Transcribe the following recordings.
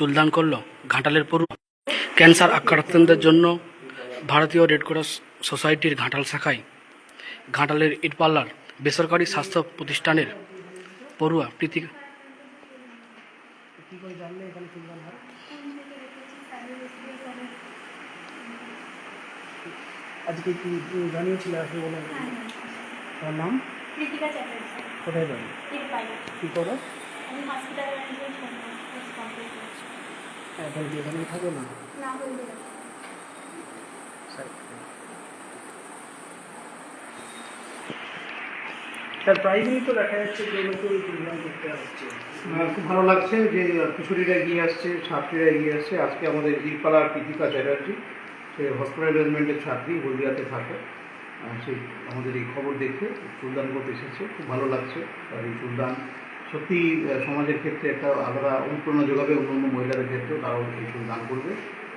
চুলদান করল ঘাটালের পড়ুয়া ক্যান্সার আক্রান্তদের জন্য ভারতীয় রেড ক্রস সোসাইটির ঘাটাল শাখায় ঘাটালের ইটপাল্লার বেসরকারি স্বাস্থ্য প্রতিষ্ঠানের পড়ুয়া প্রীতি আজকে কি জানিয়েছিল আসবে বলে? তোমার নাম? কোথায় যাবে কী করো? আমি হসপিটালে নিজেই কমপ্লিট করছি। এখন কি থাকো না? না হলে স্যার। প্রাইজেই তো দেখা যাচ্ছে যে নতুন পরিমাণ করতে হচ্ছে খুব ভালো লাগছে যে কিশোরীরা এগিয়ে আসছে ছাত্রীরা এগিয়ে আসছে। আজকে আমাদের হিরপাড়ার কৃতিকা চ্যাটার্জি সে হসপিটাল ম্যানেজমেন্টের ছাত্রী হলদিয়াতে থাকে। সে আমাদের এই খবর দেখে চুলদান করতে এসেছে। খুব ভালো লাগছে আর এই চুলদান। সত্যি সমাজের ক্ষেত্রে একটা আলাদা অনুপ্রেরণা যোগাবে অন্য মহিলাদের ক্ষেত্রেও তারাও এই চুল দান করবে।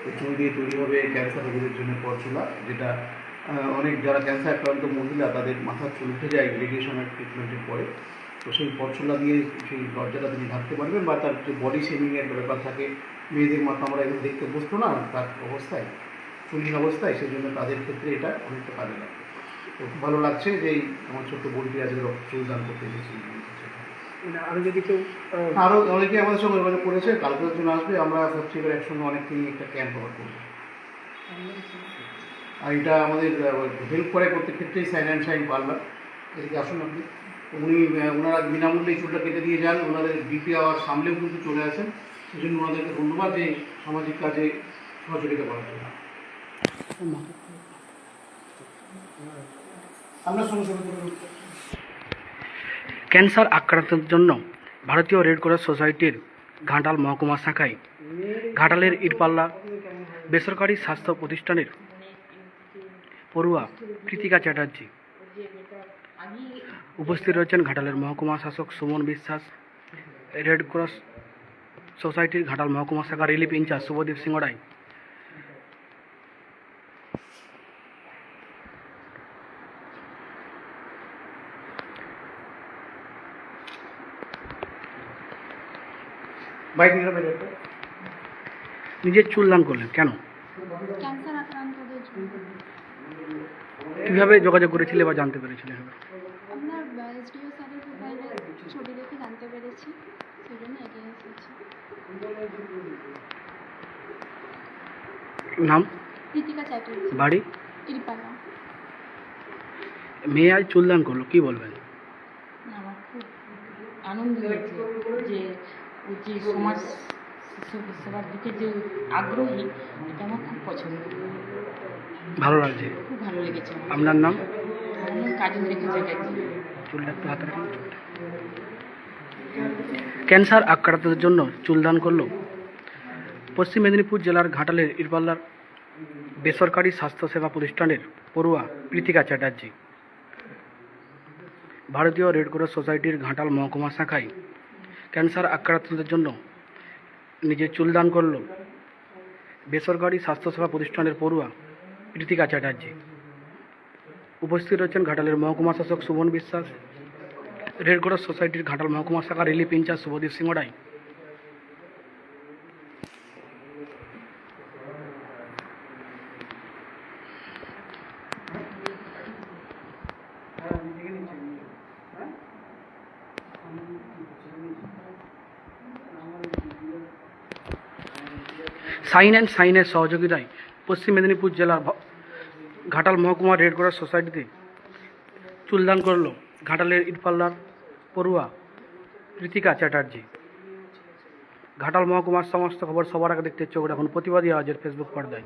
এই চুল দিয়ে তৈরি হবে ক্যান্সার রোগীদের জন্য পরচুলা, যেটা অনেক যারা ক্যান্সার আক্রান্ত মহিলা, তাদের মাথার চুল উঠে যায় রেডিয়েশনের ট্রিটমেন্টের পরে। তো সেই পরচুলা দিয়ে সেই দরজাটা তিনি ঢাকতে পারবেন বা তার যে বডি শেভিংয়ের ব্যাপার থাকে, মেয়েদের মাথা আমরা এগুলো দেখতে বসতো না, তার অবস্থায় চুলহীন অবস্থায় সেই জন্য তাদের ক্ষেত্রে এটা অনেকটা কাজে লাগে তো ভালো লাগছে যে আমার ছোট্ট বোনটি আজকে চুল দান করতে এসেছি। মানে আরও যদি কেউ আরও অনেকে আমাদের সঙ্গে যোগাযোগ করেছে কালকের জন্য আসবে আমরা ভাবছি এবার একসঙ্গে অনেক নিয়ে একটা ক্যাম্প কভার করব। আর এটা আমাদের হেল্প করে প্রত্যেক ক্ষেত্রেই সাইন অ্যান্ড সাইন পার্লার। এদিকে আসুন আপনি। উনি ওনারা বিনামূল্যে চুলটা কেটে দিয়ে যান ওনাদের বিপি আওয়ার সামলেও কিন্তু চলে আসেন। সেই জন্য ওনাদেরকে ধন্যবাদ যে সামাজিক কাজে সহযোগিতা করার জন্য। আপনার সঙ্গে সঙ্গে। ক্যান্সার আক্রান্তদের জন্য ভারতীয় রেড ক্রস সোসাইটির ঘাটাল মহকুমা শাখায় ঘাটালের ইটপাল্লা বেসরকারি স্বাস্থ্য প্রতিষ্ঠানের পড়ুয়া কৃতিকা চ্যাটার্জি উপস্থিত রয়েছেন ঘাটালের মহকুমা শাসক সুমন বিশ্বাস, রেড ক্রস সোসাইটির ঘাটাল মহকুমা শাখা relief incharge Subhadip Singha Roy bike একটা? নিজের চুল দান করলেন কেন? কীভাবে যোগাযোগ করেছিলে বা জানতে পেরেছিলে নাম? বাড়ি? মেয়ে আজ চুল দান করল কি বলবেন? খুব আনন্দ হয়েছে যে যে সমাজ সেবার দিকে যে আগ্রহী এটা আমার খুব পছন্দ ভালো লাগছে খুব ভালো লেগেছে আপনার নাম রাখুন ক্যান্সার আক্রান্তদের জন্য চুলদান করল পশ্চিম মেদিনীপুর জেলার ঘাটালের ইরপাল্লার বেসরকারি স্বাস্থ্যসেবা প্রতিষ্ঠানের পড়ুয়া কৃতিকা চ্যাটার্জি। ভারতীয় রেড ক্রস সোসাইটির ঘাটাল মহকুমা শাখায় ক্যান্সার আক্রান্তদের জন্য নিজের চুলদান করল। বেসরকারি স্বাস্থ্যসেবা প্রতিষ্ঠানের পড়ুয়া কৃতিকা চ্যাটার্জি। উপস্থিত রয়েছেন ঘাটালের মহকুমা শাসক সুমন বিশ্বাস, রেডক্রস সোসাইটির ঘাটাল মহকুমা শাখা relief incharge Subhadip Singha Roy sign and সাইনের সহযোগিতায় পশ্চিম মেদিনীপুর জেলার ঘাটাল মহকুমা রেড ক্রস সোসাইটিতে চুলদান করল ঘাটালের ইটপাল্লার পড়ুয়া কৃতিকা চ্যাটার্জি। ঘাটাল মহকুমার সমস্ত খবর সবার আগে দেখতে চোখ এখন প্রতিবাদী আওয়াজের ফেসবুক পর্দায়।